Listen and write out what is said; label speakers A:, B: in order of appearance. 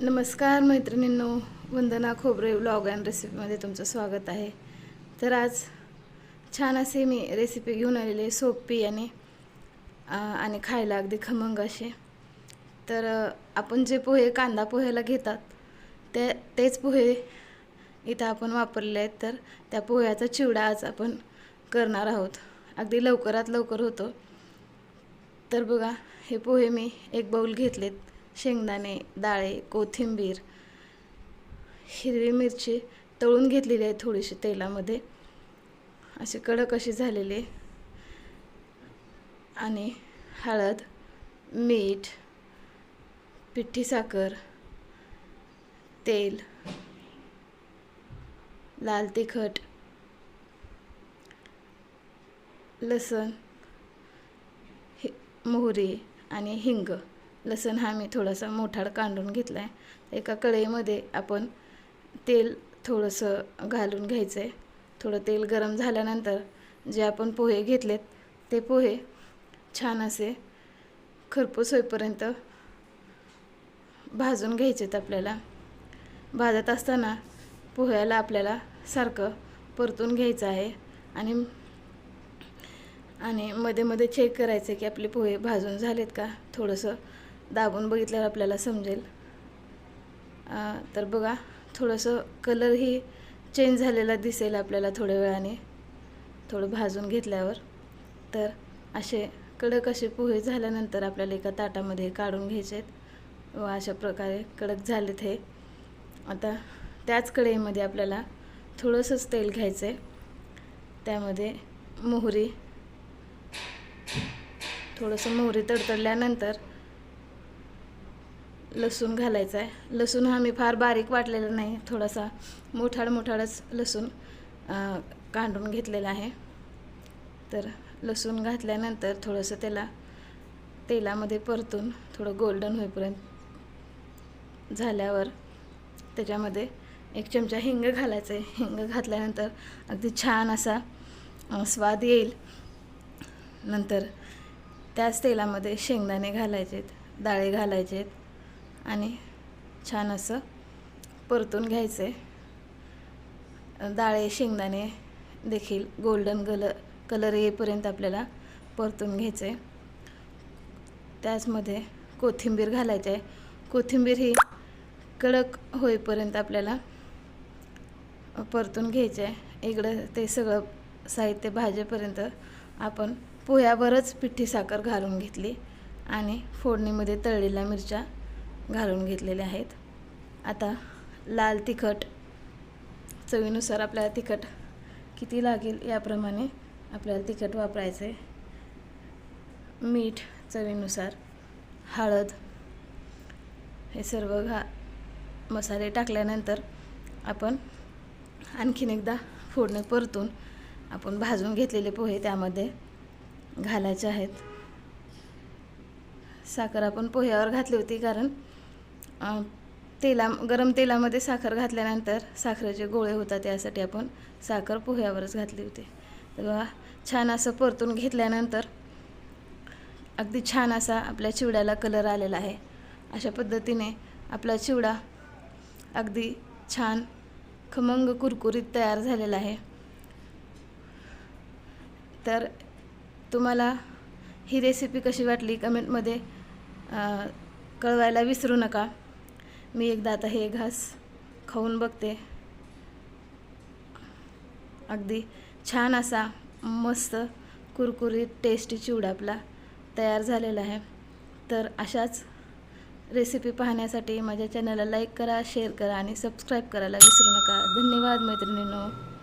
A: नमस्कार मैत्रिणींनो वंदना खोबरे ब्लॉग अँड रेसिपीमध्ये तुमचं स्वागत आहे. तर आज छान असे मी रेसिपी घेऊन आलेले सोपी आणि आणि खायला अगदी खमंग असे. तर आपण जे पोहे कांदा पोह्याला घेतात ते तेच पोहे इथं आपण वापरले आहेत. तर त्या पोह्याचा चिवडा आज आपण करणार आहोत. अगदी लवकरात लवकर होतो. तर बघा हे पोहे मी एक बाऊल घेतलेत. शेंगदाणे डाळे कोथिंबीर हिरवी मिरची तळून घेतलेली आहे थोडीशी तेलामध्ये. असे कडक अशी झालेले आणि हळद मीठ पिठी साखर तेल लाल तिखट लसण हि मोहरी आणि हिंग. लसूण हा मी थोडासा मोठाड कांडून घेतला आहे एका कढईमध्ये आपण तेल थोडंसं घालून घ्यायचं आहे थोडं तेल गरम झाल्यानंतर जे आपण पोहे घेतलेत ते पोहे छान असे खरपूस होईपर्यंत भाजून घ्यायचेत आपल्याला. भाजत असताना पोह्याला आपल्याला सारखं परतून घ्यायचं आहे आणि आणि मध्ये मध्ये चेक करायचं की आपले पोहे भाजून झालेत का? थोडंसं दाबून बघितल्यावर आपल्याला समजेल. तर बघा थोडंसं कलरही चेंज झालेला दिसेल आपल्याला थोड्या वेळाने. थोडं भाजून घेतल्यावर. तर असे कडक असे पोहे झाल्यानंतर आपल्याला एका ताटामध्ये काढून घ्यायचे आहेत. व अशा प्रकारे कडक झालेत हे. आता त्याच कढईमध्ये आपल्याला थोडंसंच तेल घ्यायचं आहे त्यामध्ये मोहरी थोडंसं मोहरी तडतडल्यानंतर लसूण घालायचा आहे. लसूण हा मी फार बारीक वाटलेला नाही थोडासा मोठाड मोठाडच लसूण कांडून घेतलेला आहे. तर लसूण घातल्यानंतर थोडंसं त्याला तेलामध्ये परतून थोडं गोल्डन होईपर्यंत झाल्यावर त्याच्यामध्ये एक चमचा हिंग घालायचं आहे हिंग घातल्यानंतर अगदी छान असा स्वाद येईल. नंतर त्याच तेलामध्ये शेंगदाणे घालायचेत डाळे घालायचेत. आणि छान असं परतून घ्यायचे डाळे शेंगदाणे देखील गोल्डन कलर कलर येईपर्यंत आपल्याला परतून घ्यायचे त्याचमध्ये कोथिंबीर घालायची आहे कोथिंबीर ही कडक होईपर्यंत आपल्याला परतून घ्यायचे आहे इकडं ते सगळं साहित्य भाजेपर्यंत आपण पोह्यावरच पिठी साखर घालून घेतली आणि फोडणीमध्ये तळलेल्या मिरच्या घालून घेतलेले आहेत. आता लाल तिखट चवीनुसार आपल्याला तिखट किती लागेल याप्रमाणे आपल्याला तिखट वापरायचं आहे मीठ चवीनुसार हळद हे सर्व घा मसाले टाकल्यानंतर आपण आणखीन एकदा फोडणी परतून आपण भाजून घेतलेले पोहे त्यामध्ये घालायचे आहेत. साखर आपण पोह्यावर घातली होती कारण तेला गरम तेलामध्ये साखर घातल्यानंतर साखरेचे गोळे होतात त्यासाठी आपण साखर पोह्यावरच घातली होती. तर छान असं परतून घेतल्यानंतर अगदी छान असा आपल्या चिवड्याला कलर आलेला आहे. अशा पद्धतीने आपला चिवडा अगदी छान खमंग कुरकुरीत तयार झालेला आहे. तर तुम्हाला ही रेसिपी कशी वाटली? कमेंटमध्ये कळवायला विसरू नका. मी एकदा आता हे घास खाऊन बघते. अगदी छान असा मस्त कुरकुरीत टेस्टी चिवडा आपला तयार झालेला आहे. तर अशाच रेसिपी पाहण्यासाठी माझ्या चॅनलला लाईक करा शेअर करा आणि सबस्क्राईब करायला विसरू नका. धन्यवाद मैत्रिणींनो.